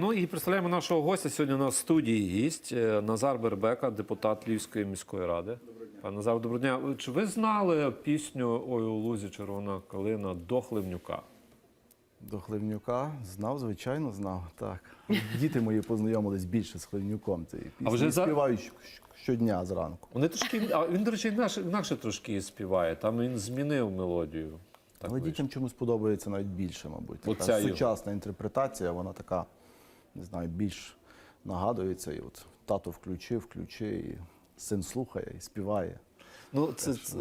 Ну і представляємо нашого гостя. Сьогодні у нас в студії гість е, Назар Бербека, депутат Львівської міської ради. Пане Назар, доброго дня. Чи ви знали пісню Ой у лузі червона калина до Хливнюка? До Хливнюка знав, звичайно, знав. Так. Діти мої познайомились більше з Хливнюком. Це пісні А вже за- співають щодня зранку. Вони трошки, а він, до речі, інакше, інакше трошки співає. Там він змінив мелодію. Так Але вийшло. дітям чомусь подобається навіть більше, мабуть. Така Оця його. сучасна інтерпретація, вона така, не знаю, більш нагадується. І от тато включив, включи, і син слухає і співає. Ну, це, це,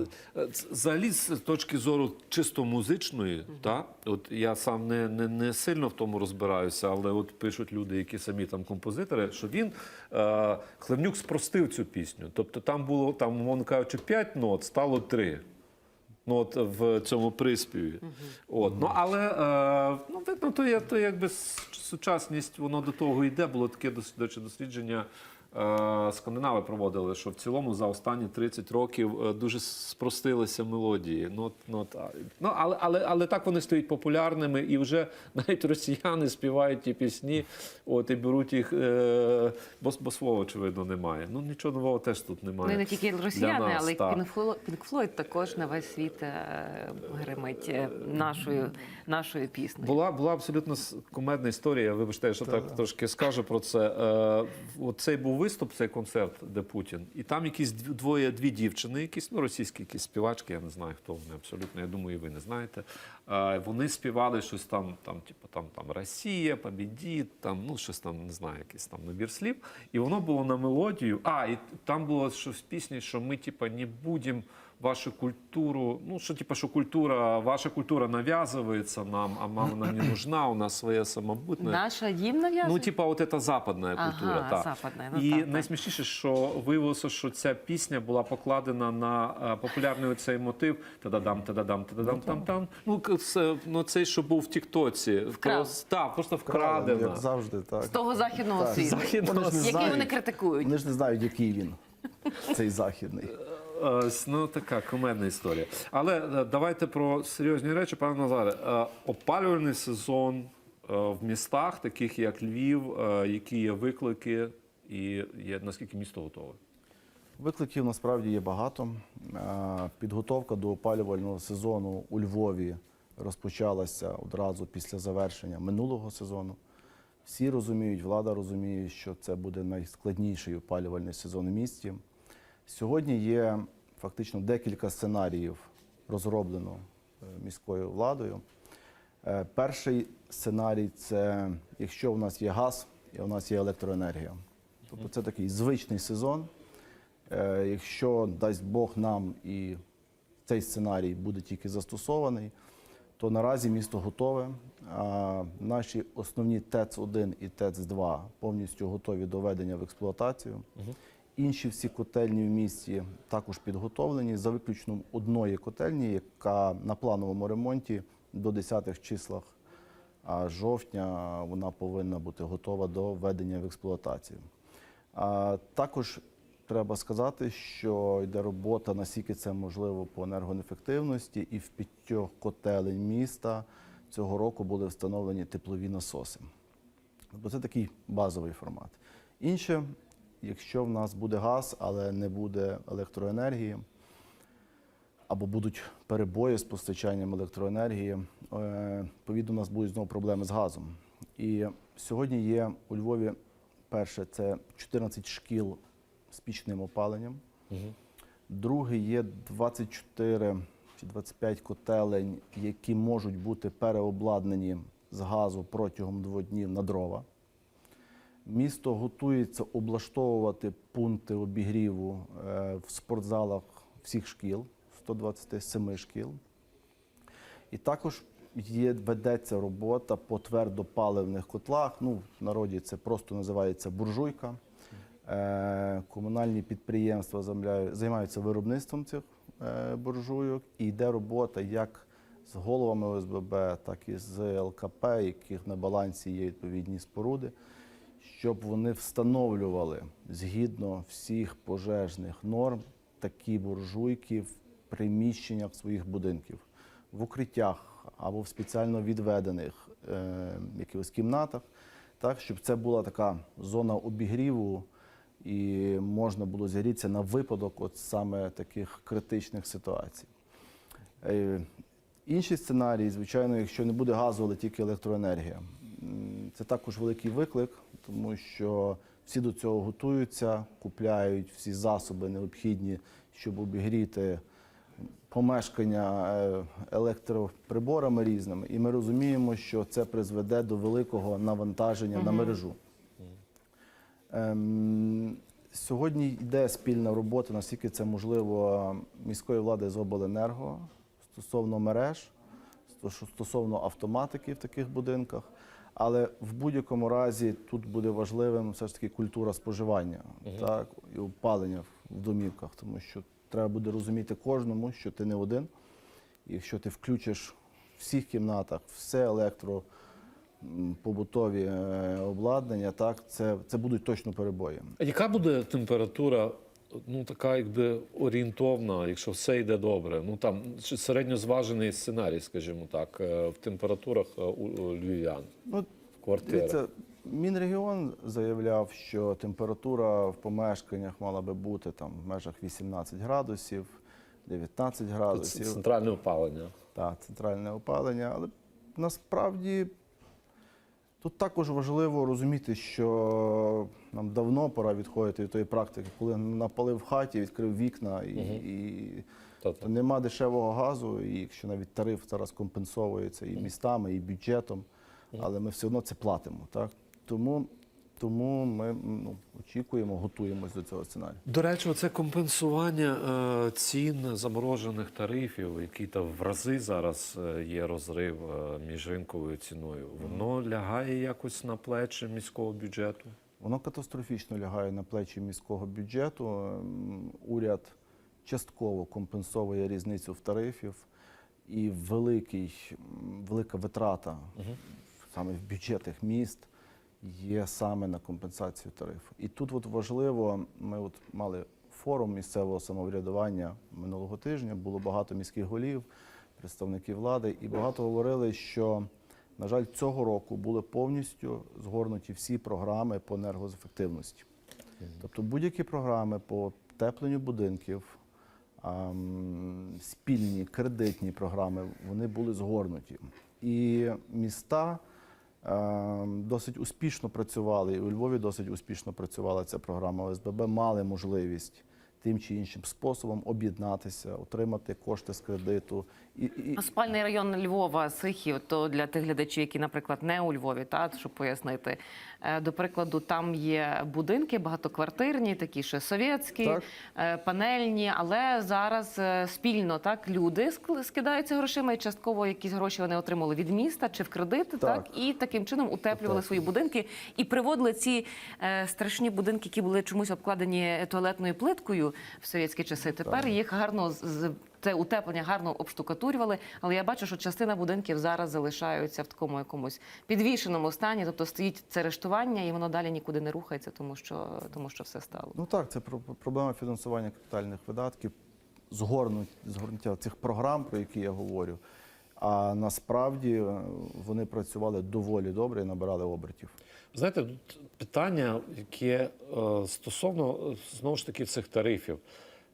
це взагалі з точки зору чисто музичної, та от я сам не, не, не сильно в тому розбираюся, але от пишуть люди, які самі там композитори, що він е, Хлевнюк спростив цю пісню. Тобто там було там, умовно кажучи, 5 нот, стало 3. Ну, от в цьому приспіві. От. Ну, але е, ну, видно, то, є, то якби сучасність, воно до того йде. Було таке дос- до дослідження. Е, Скандинави проводили, що в цілому за останні 30 років е, дуже спростилися мелодії. Ну, ну, ну, але, але, але так вони стають популярними, і вже навіть росіяни співають ті пісні, от, і беруть їх, е, бо, бо слова, очевидно, немає. Ну нічого нового теж тут немає. Ну, не тільки росіяни, нас, але так. Flo- Pink Floyd також на весь світ е, гримить нашою, нашою піснею. Була, була абсолютно кумедна історія. Вибачте, що так трошки скажу про це. Е, от цей був виступ, цей концерт, де Путін, і там якісь двоє, дві дівчини, якісь ну, російські якісь співачки, я не знаю, хто вони абсолютно. Я думаю, і ви не знаєте. Вони співали щось там, там, типу, там, там Росія, побіді, там, ну щось там, не знаю, якийсь там набір слів. І воно було на мелодію. А, і там було щось в пісні, що ми, типу, не будемо вашу культуру, ну що типа, що культура, ваша культура навязывается нам, а нам не нужна, у нас своє самобутне. Наша їм нав'язує? Ну, типа, от це западна Ага, культура. так. западна, ну і так, так. найсмішніше, що виявилося, що ця пісня була покладена на е, популярний цей мотив та-да-дам, та-да-дам, та-да-дам, там там. Ну, це, ну цей, що був в Тіктоці. Так, просто Ну, вкрадена. як завжди, так. З того західного Так. світу, Західного Вони який знають. вони критикують. Вони ж не знають, який він, цей західний. Ну така кумедна історія. Але е, давайте про серйозні речі, пане Назаре. Е, Опалювальний сезон е, в містах, таких як Львів, які є виклики, і є наскільки місто готове. Викликів насправді є багато. Підготовка до опалювального сезону у Львові розпочалася одразу після завершення минулого сезону. Всі розуміють, влада розуміє, що це буде найскладніший опалювальний сезон у місті. Сьогодні є фактично декілька сценаріїв розроблено е, міською владою. Е, Перший сценарій це якщо у нас є газ і у нас є електроенергія. Тобто це такий звичний сезон. Е, Якщо дасть Бог нам і цей сценарій буде тільки застосований, то наразі місто готове. Наші основні ТЕЦ-1 і ТЕЦ-2 повністю готові до введення в експлуатацію. Інші всі котельні в місті також підготовлені, за виключенням одної котельні, яка на плановому ремонті до 10-х числах жовтня вона повинна бути готова до введення в експлуатацію. Також треба сказати, що йде робота, наскільки це можливо по енергоефективності, і в п'ятьох котелень міста цього року були встановлені теплові насоси. Тобто це такий базовий формат. Інше, якщо в нас буде газ, але не буде електроенергії, або будуть перебої з постачанням електроенергії, е, відповідно, у нас будуть знову проблеми з газом. І сьогодні є у Львові перше це 14 шкіл з пічним опаленням. Друге є 24 чи 25 котелень, які можуть бути переобладнані з газу протягом двох днів на дрова. Місто готується облаштовувати пункти обігріву е, в спортзалах всіх шкіл, 127 шкіл. І також є, ведеться робота по твердопаливних котлах. Ну, в народі це просто називається буржуйка. Е, Комунальні підприємства займаються виробництвом цих е, буржуйок. І йде робота як з головами ОСББ, так і з ЛКП, яких на балансі є відповідні споруди, щоб вони встановлювали згідно всіх пожежних норм такі буржуйки в приміщеннях своїх будинків, в укриттях або в спеціально відведених е, якихось кімнатах, так, щоб це була така зона обігріву і можна було зігрітися на випадок от саме таких критичних ситуацій. Е, Інший сценарій, звичайно, якщо не буде газу, але тільки електроенергія. Це також великий виклик, тому що всі до цього готуються, купляють всі засоби необхідні, щоб обігріти помешкання е, електроприборами різними. І ми розуміємо, що це призведе до великого навантаження на мережу. Ем, Сьогодні йде спільна робота, наскільки це можливо, міської влади з обленерго стосовно мереж, стосовно автоматики в таких будинках. Але в будь-якому разі тут буде важливим все ж таки культура споживання так, і опалення в домівках, тому що треба буде розуміти кожному, що ти не один. І якщо ти включиш в всіх кімнатах все електро, побутові е, обладнання, так, це, це будуть точно перебої. А яка буде температура, ну така якби орієнтовна, якщо все йде добре? Ну там середньозважений сценарій, скажімо так, е, в температурах е, у у львів'ян Ну, в квартирах. Дивіться, Мінрегіон заявляв, що температура в помешканнях мала би бути там в межах 18 градусів, 19 Це градусів. центральне опалення. Так, центральне опалення. Але насправді тут також важливо розуміти, що нам давно пора відходити від тої практики, коли напалив в хаті, відкрив вікна і, і Та-та. нема дешевого газу, і якщо навіть тариф зараз компенсовується і містами, і бюджетом, але ми все одно це платимо. Так? Тому, тому ми ну, очікуємо, готуємось до цього сценарію. До речі, це компенсування е, цін заморожених тарифів, які там в рази зараз е, є розрив е, між ринковою ціною. Воно лягає якось на плечі міського бюджету. Воно катастрофічно лягає на плечі міського бюджету. Ем, Уряд частково компенсовує різницю в тарифів, і великий, велика витрата саме в бюджетах міст є саме на компенсацію тарифу. І тут от важливо, ми от мали форум місцевого самоврядування минулого тижня, було багато міських голів, представників влади, і багато говорили, що на жаль, цього року були повністю згорнуті всі програми по енергоефективності. Тобто будь-які програми по тепленню будинків, спільні кредитні програми, вони були згорнуті. І міста досить успішно працювали, і у Львові досить успішно працювала ця програма. ОСББ мали можливість тим чи іншим способом об'єднатися, отримати кошти з кредиту. І, і, А Спальний район Львова, Сихів, то для тих глядачів, які, наприклад, не у Львові, та щоб пояснити. Е, До прикладу, там є будинки багатоквартирні, такі ще совєтські, Так. е, панельні, але зараз е, спільно так люди ск- скидаються грошима, і частково якісь гроші вони отримали від міста чи в кредити, так, Так. і таким чином утеплювали свої будинки і приводили ці страшні будинки, які були чомусь обкладені туалетною плиткою в совєтські часи. Тепер їх гарно це утеплення гарно обштукатурювали, але я бачу, що частина будинків зараз залишаються в такому якомусь підвішеному стані, тобто стоїть це рештування, і воно далі нікуди не рухається, тому що тому що все стало. Ну так, це про- проблема фінансування капітальних видатків, згорнуть, згорнуття цих програм, про які я говорю. А насправді е, вони працювали доволі добре і набирали обертів. Знаєте, тут питання, яке е, стосовно е, знову ж таки цих тарифів.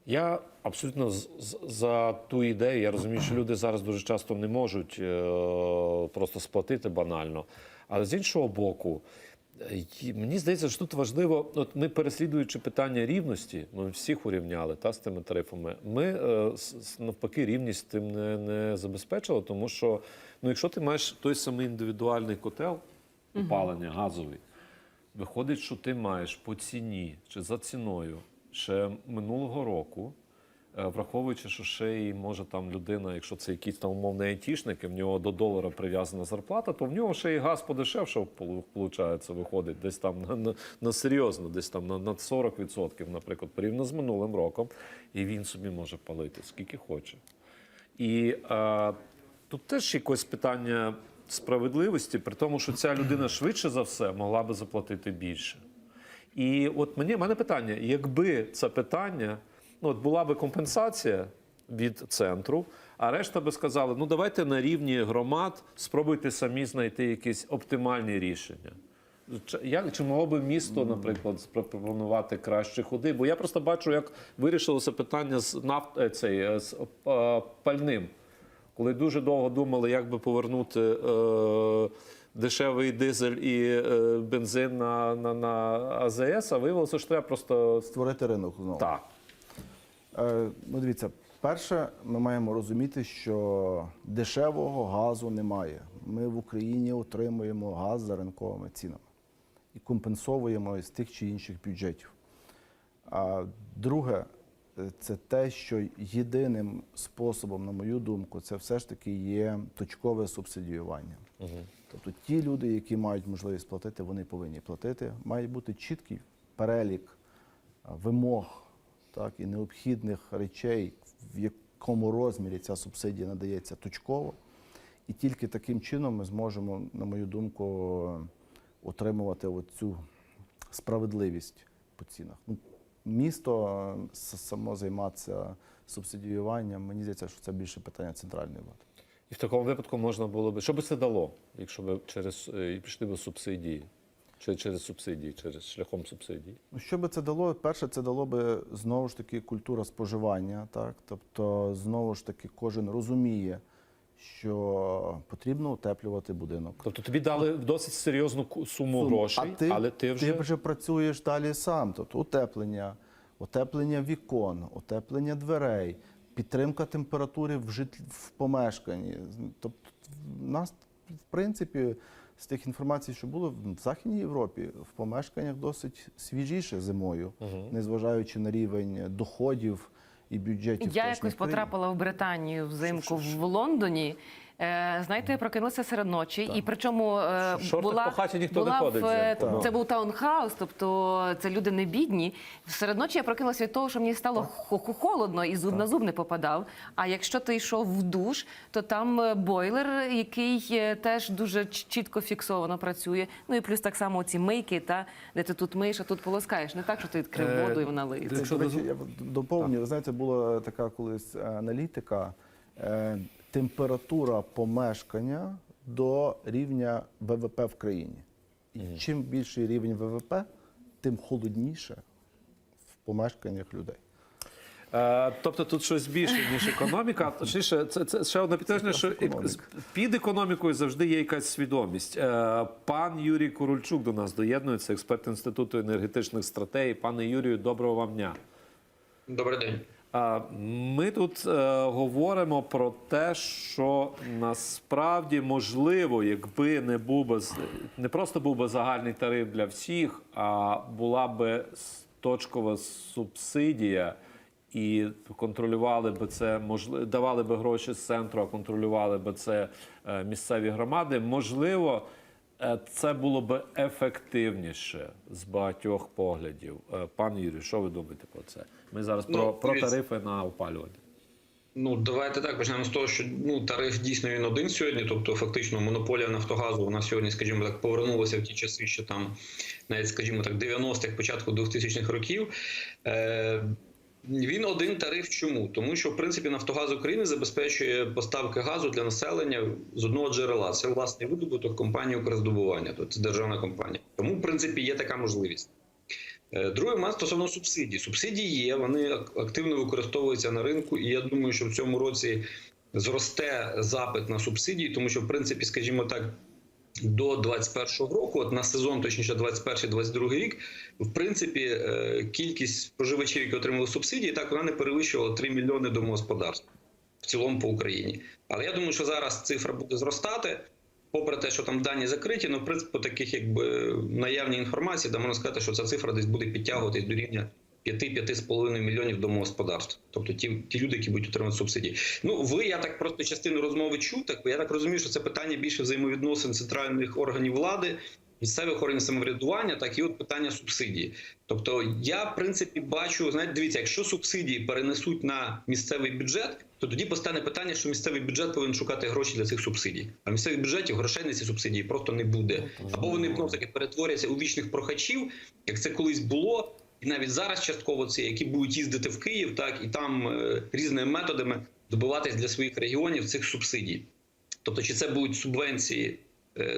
Я абсолютно за ту ідею. Я розумію, що люди зараз дуже часто не можуть просто сплатити банально. Але з іншого боку, мені здається, що тут важливо, от ми переслідуючи питання рівності, ми всіх урівняли та, з тими тарифами. Ми е, навпаки рівність тим не, не забезпечили, тому що ну, якщо ти маєш той самий індивідуальний котел, опалення газовий, виходить, що ти маєш по ціні чи за ціною ще минулого року. Е, Враховуючи, що ще й може там людина, якщо це якийсь там умовний айтішник, і в нього до долара прив'язана зарплата, то в нього ще і газ подешевше виходить, десь там на, на, на серйозно, десь там на, на 40%, наприклад, порівняно з минулим роком, і він собі може палити скільки хоче. І е, тут теж якось питання справедливості, при тому, що ця людина швидше за все могла би заплатити більше. І от мені мене питання: якби це питання, ну от була би компенсація від центру, а решта би сказали: ну давайте на рівні громад спробуйте самі знайти якісь оптимальні рішення. Як чи могло би місто, наприклад, запропонувати кращі ходи? Бо я просто бачу, як вирішилося питання з нафт е, цей е, з е, пальним, коли дуже довго думали, як би повернути е, дешевий дизель і е, бензин на, на, на АЗС, а виявилося, що треба просто Створити ринок знову. так. Е, ну, дивіться, перше, ми маємо розуміти, що дешевого газу немає. Ми в Україні отримуємо газ за ринковими цінами і компенсовуємо з тих чи інших бюджетів. А друге, е, це те, що єдиним способом, на мою думку, це все ж таки є точкове субсидіювання. Тобто ті люди, які мають можливість платити, вони повинні платити. Має бути чіткий перелік вимог так, і необхідних речей, в якому розмірі ця субсидія надається точково. І тільки таким чином ми зможемо, на мою думку, отримувати цю справедливість по цінах. Ну, місто е, само займатися субсидіюванням, мені здається, що це більше питання центральної влади. І в такому випадку можна було би. Що би це дало, якщо б через е, і пішли б субсидії? Чи через субсидії, через шляхом субсидій? Ну, що би це дало? Перше, це дало би знову ж таки культура споживання. Так? Тобто, знову ж таки, кожен розуміє, що потрібно утеплювати будинок. Тобто тобі дали досить серйозну ку- суму грошей, а ти, але ти вже, ти вже працюєш далі сам. Тобто утеплення, утеплення вікон, утеплення дверей, підтримка температури в, жит... в помешканні. Тобто, в нас, в принципі, з тих інформацій, що було в Західній Європі, в помешканнях досить свіжіше зимою, незважаючи на рівень доходів і бюджетів. Я якось потрапила в Британію взимку в Лондоні. Е, знаєте, я прокинулася серед ночі, і причому е, шортах була, по хаті ніхто не була ходить в, е, взимку. це був таунхаус, тобто це люди не бідні. Серед ночі я прокинулася від того, що мені стало хо- холодно і зуб на зуб не попадав. А якщо ти йшов в душ, то там е, бойлер, який е, теж дуже чітко фіксовано працює. Ну і плюс так само ці мийки, та де ти тут миєш, а тут полоскаєш. Не так, що ти відкрив Е, воду і вона лиє. Якщо я доповню. Ви знаєте, була така колись е, аналітика. Температура помешкання до рівня ВВП в країні. І чим більший рівень ВВП, тим холодніше в помешканнях людей. Е, тобто тут щось більше, ніж економіка. Точніше, це, це ще одне підтвердження, що Економіка. під економікою завжди є якась свідомість. Е, Пан Юрій Корольчук до нас доєднується, експерт Інституту енергетичних стратегій. Пане Юрію, доброго вам дня. Добрий день. Ми тут е, говоримо про те, що насправді можливо, якби не був би не просто був би загальний тариф для всіх, а була би точкова субсидія. І контролювали би це, давали би гроші з центру, а контролювали би це е, місцеві громади. Можливо, це було би ефективніше з багатьох поглядів. Е, Пане Юрію, що ви думаєте про це? Ми зараз Ну, про, про тарифи на опалювання. Ну давайте так почнемо з того, що ну тариф дійсно він один сьогодні. Тобто, фактично, монополія Нафтогазу вона сьогодні, скажімо так, повернулася в ті часи, що там навіть, скажімо так, 90-х, початку 2000-х років. Е- він один тариф. Чому? Тому що в принципі Нафтогаз України забезпечує поставки газу для населення з одного джерела. Це власний видобуток компанії «Укрздобування», тобто це державна компанія. Тому, в принципі, є така можливість. Е, Другий момент стосовно субсидій. Субсидії є, вони активно використовуються на ринку, і я думаю, що в цьому році зросте запит на субсидії, тому що, в принципі, скажімо так. До 21-го року, от на сезон, точніше, 21-22 рік, в принципі, е, кількість споживачів, які отримали субсидії, так вона не перевищувала 3 мільйони домогосподарств в цілому по Україні. Але я думаю, що зараз цифра буде зростати. Попри те, що там дані закриті, ну в принципі, по таких якби наявній інформації, де можна сказати, що ця цифра десь буде підтягуватись до рівня 5-5,5 мільйонів домогосподарств. Тобто ті, ті люди, які будуть отримати субсидії. Ну ви я так просто частину розмови чув. Так я так розумію, що це питання більше взаємовідносин центральних органів влади. Місцевих органів самоврядування, так і от питання субсидії. Тобто, я в принципі бачу, знаєте, дивіться, якщо субсидії перенесуть на місцевий бюджет, то тоді постане питання, що місцевий бюджет повинен шукати гроші для цих субсидій. А місцевих бюджетів грошей на ці субсидії просто не буде. Або вони ну, таки перетворяться у вічних прохачів, як це колись було, і навіть зараз частково це, які будуть їздити в Київ, так і там е, різними методами добиватись для своїх регіонів цих субсидій. Тобто, чи це будуть субвенції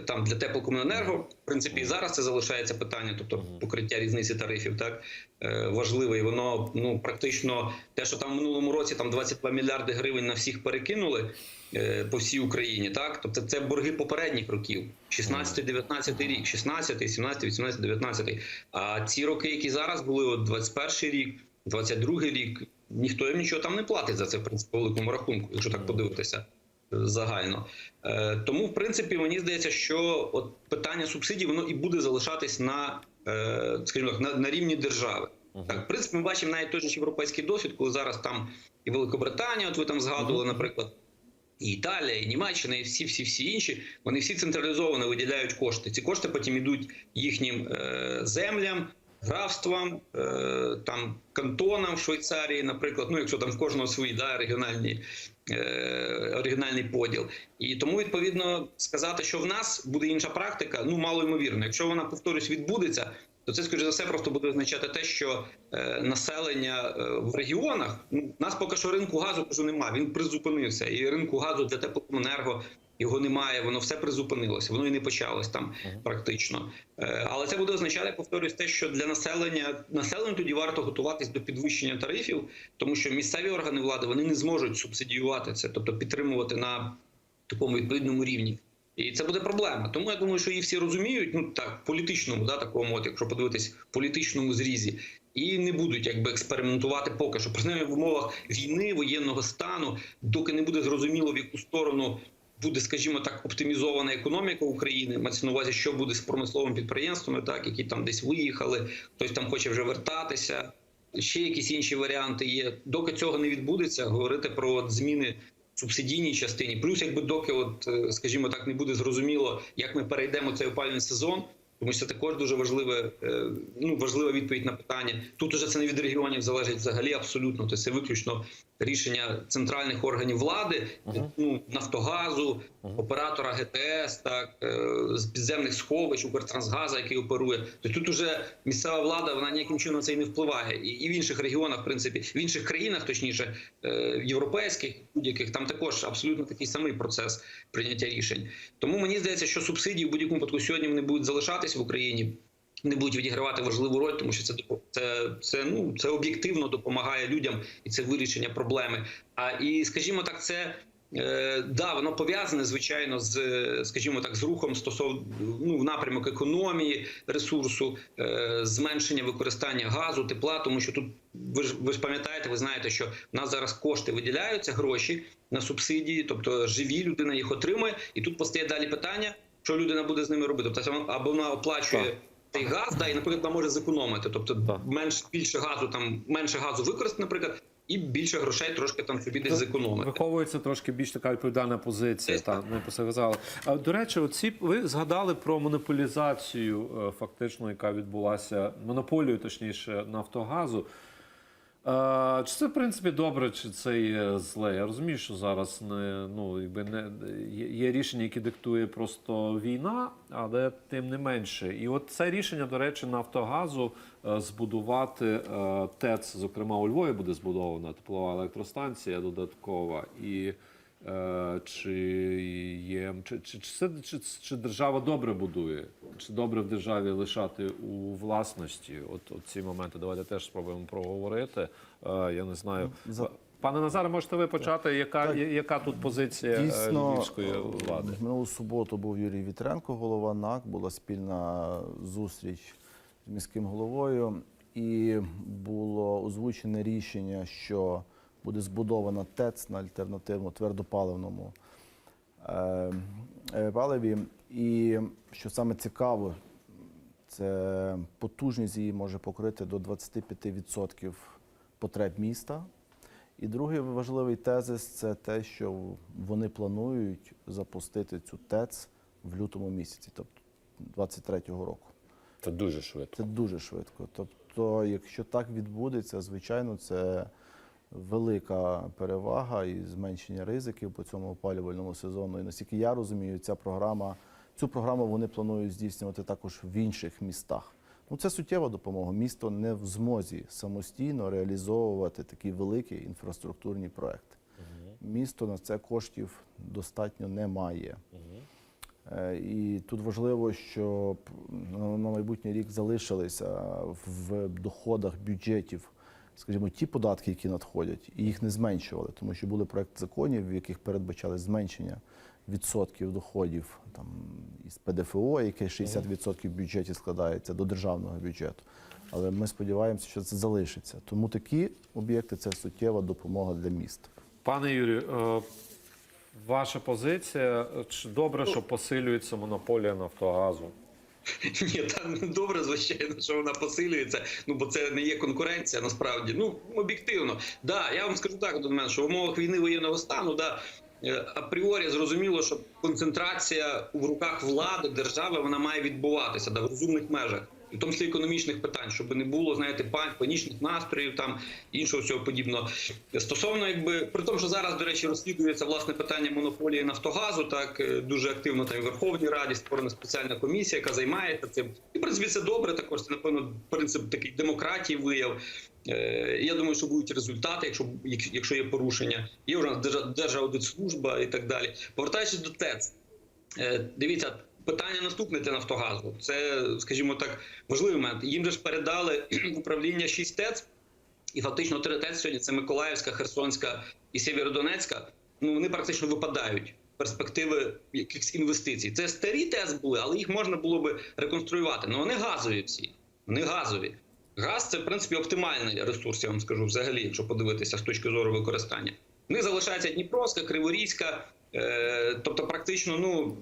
там для теплокомуненерго. В принципі, і зараз це залишається питання, тобто покриття різниці тарифів, так е, важливе. І воно ну практично те, що там в минулому році там 22 мільярди гривень на всіх перекинули е, по всій Україні. Так, тобто це борги попередніх років: 16-19 рік, 16, 17, 18, 19. А ці роки, які зараз були, от 21 рік, 22 рік, ніхто їм нічого там не платить за це в принципі, великому рахунку, якщо так подивитися е, загально. Е, Тому, в принципі, мені здається, що от питання субсидій воно і буде залишатись на, е, скажімо так, на, на рівні держави. Так, в принципі, ми бачимо навіть той же ж європейський досвід, коли зараз там і Великобританія, от ви там згадували, наприклад. І Італія, і Німеччина, і всі, всі, всі інші, вони всі централізовано виділяють кошти. Ці кошти потім йдуть їхнім е, землям, графствам, е, там кантонам в Швейцарії, наприклад. Ну, якщо там в кожного свої да, регіональні, е, регіональний поділ. І тому відповідно сказати, що в нас буде інша практика, ну мало ймовірно. Якщо вона повторюсь відбудеться, то це скоріше за все просто буде означати те, що е, населення е, в регіонах ну у нас поки що ринку газу кажу, немає. Він призупинився, і ринку газу для теплокомунерго його немає. Воно все призупинилося, воно і не почалось там практично. Е, але це буде означати, повторюсь, те, що для населення населенню тоді варто готуватись до підвищення тарифів, тому що місцеві органи влади вони не зможуть субсидіювати це, тобто підтримувати на такому відповідному рівні. І це буде проблема. Тому я думаю, що її всі розуміють, ну так, в політичному, да, такому, от, якщо подивитись, в політичному зрізі, і не будуть якби експериментувати поки що. Принаймні в умовах війни, воєнного стану, доки не буде зрозуміло, в яку сторону буде, скажімо так, оптимізована економіка України. Мається на увазі, що буде з промисловими підприємствами, так які там десь виїхали, хтось там хоче вже вертатися. Ще якісь інші варіанти є. Доки цього не відбудеться, говорити про зміни субсидійній частині. Плюс, якби доки, от е, скажімо так, не буде зрозуміло, як ми перейдемо цей опалювальний сезон. Тому що це також дуже важливе, е, ну важлива відповідь на питання. Тут уже це не від регіонів залежить взагалі абсолютно. Тобто це виключно рішення центральних органів влади, ну Нафтогазу, оператора ГТС, так е, з підземних сховищ, Укртрансгаза, який оперує. Тобто тут уже місцева влада вона ніяким чином на це і не впливає. І, і в інших регіонах, в принципі, в інших країнах, точніше, е, європейських, будь-яких там також абсолютно такий самий процес прийняття рішень. Тому мені здається, що субсидії в будь-якому випадку сьогодні вони будуть залишатись в Україні. Не будуть відігравати важливу роль, тому що це допо- це, це ну це об'єктивно допомагає людям, і це вирішення проблеми. А і скажімо так, це е, да, воно пов'язане звичайно з, скажімо так, з рухом стосовно ну в напрямок економії ресурсу, е, зменшення використання газу, тепла, тому що тут ви ж ви ж пам'ятаєте, ви знаєте, що в нас зараз кошти виділяються, гроші на субсидії, тобто живі людина їх отримує, і тут постає далі питання, що людина буде з ними робити. Тобто або вона оплачує. Цей газ, да, і, наприклад, там може зекономити. Тобто менш більше газу, там менше газу використати, наприклад, і більше грошей трошки там собі десь зекономити. Виховується трошки більш така відповідальна позиція. Та не ми посказали. А до речі, оці ви згадали про монополізацію, е, фактично, яка відбулася монополію, точніше, Нафтогазу. Чи це в принципі добре, чи це є зле? Я розумію, що зараз не ну якби не є- рішення, які диктує просто війна, але тим не менше. І от це рішення, до речі, Нафтогазу е, збудувати е, ТЕЦ, зокрема у Львові буде збудована теплова електростанція додаткова. І чи є чи, чи, чи, чи, чи держава добре будує? Чи добре в державі лишати у власності? От, от ці моменти давайте теж спробуємо проговорити. Е, я не знаю. Пане Назаре, можете ви почати? Яка, Так. яка тут позиція е, Дійсно, львівської влади? в минулу суботу був Юрій Вітренко, голова НАК, була спільна зустріч з міським головою, і було озвучене рішення, що буде збудована ТЕЦ на альтернативному твердопаливному е, е, паливі. І що саме цікаво, це потужність її може покрити до 25% потреб міста. І другий важливий тезис це те, що вони планують запустити цю ТЕЦ в лютому місяці, тобто 23-го року. Це дуже швидко. Це дуже швидко. Тобто, якщо так відбудеться, звичайно, це велика перевага і зменшення ризиків по цьому опалювальному сезону. І наскільки я розумію, ця програма, цю програму вони планують здійснювати також в інших містах. Ну, це суттєва допомога. Місто не в змозі самостійно реалізовувати такі великі інфраструктурні проекти. Місто на це коштів достатньо не має. Е, І тут важливо, щоб на на майбутній рік залишилися в доходах бюджетів, скажімо, ті податки, які надходять, і їх не зменшували, тому що були проекти законів, в яких передбачали зменшення відсотків доходів там із ПДФО, яке 60% в бюджеті складається до державного бюджету. Але ми сподіваємося, що це залишиться. Тому такі об'єкти це суттєва допомога для міст. Пане Юрію, е, ваша позиція чи добре, що посилюється монополія Нафтогазу? Ні, та ну, добре, звичайно, що вона посилюється. Ну бо це не є конкуренція, насправді. Ну об'єктивно. Да, я вам скажу так, до мене, що в умовах війни воєнного стану, да. е, Апріорі зрозуміло, що концентрація в руках влади держави вона має відбуватися да, в розумних межах, в тому числі економічних питань, щоб не було, знаєте, панічних настроїв там іншого всього подібного. Стосовно, якби при тому, що зараз, до речі, розслідується власне питання монополії Нафтогазу, так е, дуже активно там в Верховній Раді створена спеціальна комісія, яка займається цим. І в принципі це добре. Також це напевно принцип такий демократії вияв. Е, Я думаю, що будуть результати, якщо якщо є порушення. Є вже Держа- Держаудитслужба і так далі. Повертаючись до ТЕЦ, Е, дивіться. Питання наступне для Нафтогазу. Це, скажімо так, важливий момент. Їм же ж передали управління 6 ТЕЦ, і фактично три ТЕЦ сьогодні це Миколаївська, Херсонська і Сєвєродонецька. Ну вони практично випадають. Перспективи якихось інвестицій. Це старі ТЕЦ були, але їх можна було би реконструювати. Ну вони газові всі. Вони газові. Газ це в принципі оптимальний ресурс, я вам скажу взагалі, якщо подивитися з точки зору використання. В них залишається Дніпровська, Криворізька, е, тобто практично, ну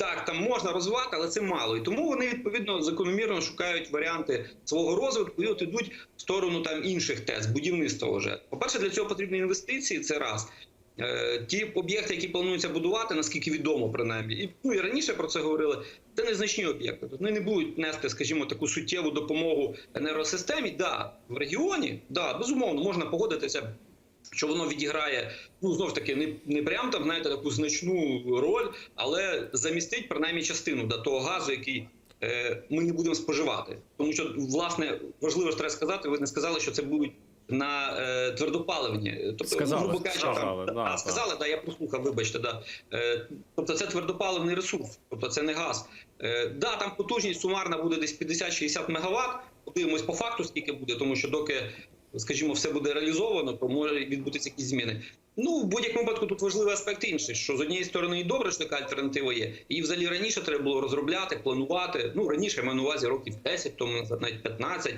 так, там можна розвивати, але це мало. І тому вони відповідно закономірно шукають варіанти свого розвитку і от ідуть в сторону там інших тез, будівництва вже. По-перше, для цього потрібні інвестиції. Це раз. Е, Ті об'єкти, які плануються будувати, наскільки відомо принаймні, і ну і раніше про це говорили. Це незначні об'єкти. Вони не будуть нести, скажімо, таку суттєву допомогу енергосистемі. Да, в регіоні, да, безумовно, можна погодитися що воно відіграє ну знов ж таки не, не прям там знаєте таку значну роль, але замістить принаймні частину да, того газу, який е, ми не будемо споживати. Тому що власне важливо ж треба сказати. Ви не сказали, що це будуть на е, твердопаливні. Тобто, Сказали, ну, грубо кажучи, сказали, там, да, а, сказали, да, я прослухав, вибачте, да. Е, тобто це твердопаливний ресурс, тобто це не газ. Е, да, там потужність сумарна буде десь 50-60 мегаватт. Подивимось по факту, скільки буде, тому що доки скажімо, все буде реалізовано, то може відбутися якісь зміни. Ну в будь-якому випадку тут важливий аспект інший, що з однієї сторони і добре, що така альтернатива є. Її взагалі раніше треба було розробляти, планувати. Ну раніше я маю на увазі років 10, тому навіть 15,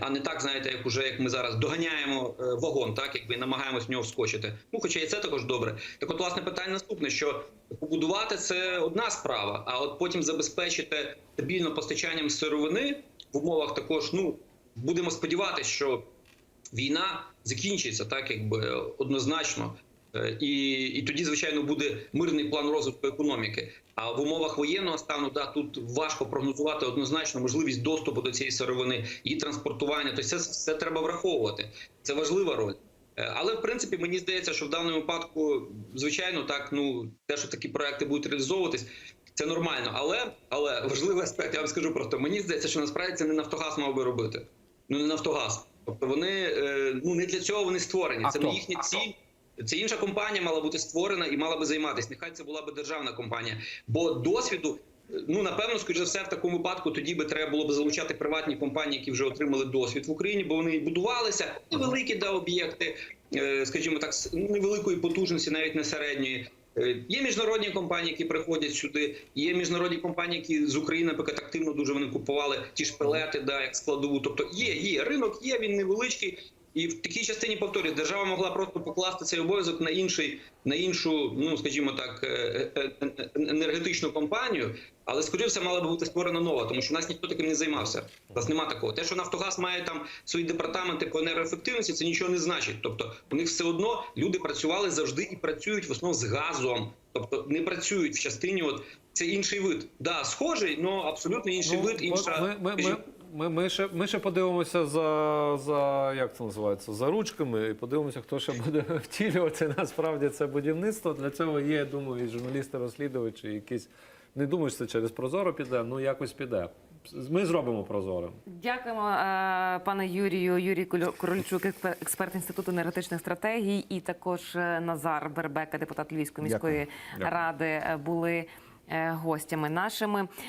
а не так, знаєте, як уже як ми зараз доганяємо е, вагон, так якби намагаємось в нього вскочити. Ну, хоча і це також добре. Так, от власне питання наступне: що побудувати це одна справа, а от потім забезпечити стабільно постачанням сировини в умовах також, ну будемо сподіватися, що війна закінчиться так, якби однозначно. Е, І, і тоді, звичайно, буде мирний план розвитку економіки. А в умовах воєнного стану да тут важко прогнозувати однозначно можливість доступу до цієї сировини, її транспортування. Тобто це все треба враховувати. Це важлива роль. Е, Але в принципі мені здається, що в даному випадку, звичайно, так ну те, що такі проекти будуть реалізовуватись, це нормально. Але але важливий аспект, я вам скажу просто. Мені здається, що насправді це не Нафтогаз мав би робити. Ну не Нафтогаз. Тобто вони е, ну не для цього вони створені. А це хто? не їхня ціль. Це інша компанія мала бути створена і мала би займатися. Нехай це була би державна компанія. Бо досвіду, ну напевно, скоріш за все, в такому випадку тоді би треба було б залучати приватні компанії, які вже отримали досвід в Україні, бо вони будувалися невеликі да, об'єкти, е, скажімо так, невеликої потужності, навіть не середньої. Е, Є міжнародні компанії, які приходять сюди. Є міжнародні компанії, які з України, наприклад, активно дуже вони купували ті ж пелети, да, як складову. Тобто є, є ринок, є він невеличкий. І в такій частині повторюю, держава могла просто покласти цей обов'язок на інший, на іншу, ну скажімо так, е, е, е, енергетичну компанію, але скоріше все мала би бути створена нова, тому що у нас ніхто таким не займався. У нас нема такого. Те, що Нафтогаз має там свої департаменти по енергоефективності, це нічого не значить. Тобто у них все одно люди працювали завжди і працюють в основному з газом, тобто не працюють в частині. От це інший вид. Да, схожий, але абсолютно інший Ну, вид, інша. Ми, ми, ми, ми, ми, ще, ми ще подивимося за, за як це називається за ручками, і подивимося, хто ще буде втілювати насправді це будівництво. Для цього є, я думаю, і журналісти-розслідувачі, якісь не думаю, що це через Прозоро піде, ну якось піде. Ми зробимо прозорим. Дякуємо, е, пане Юрію. Юрій Корольчук, експер- експерт інституту енергетичних стратегій, і також е, Назар Бербека, депутат Львівської міської Дякую. Ради, е, були гостями нашими.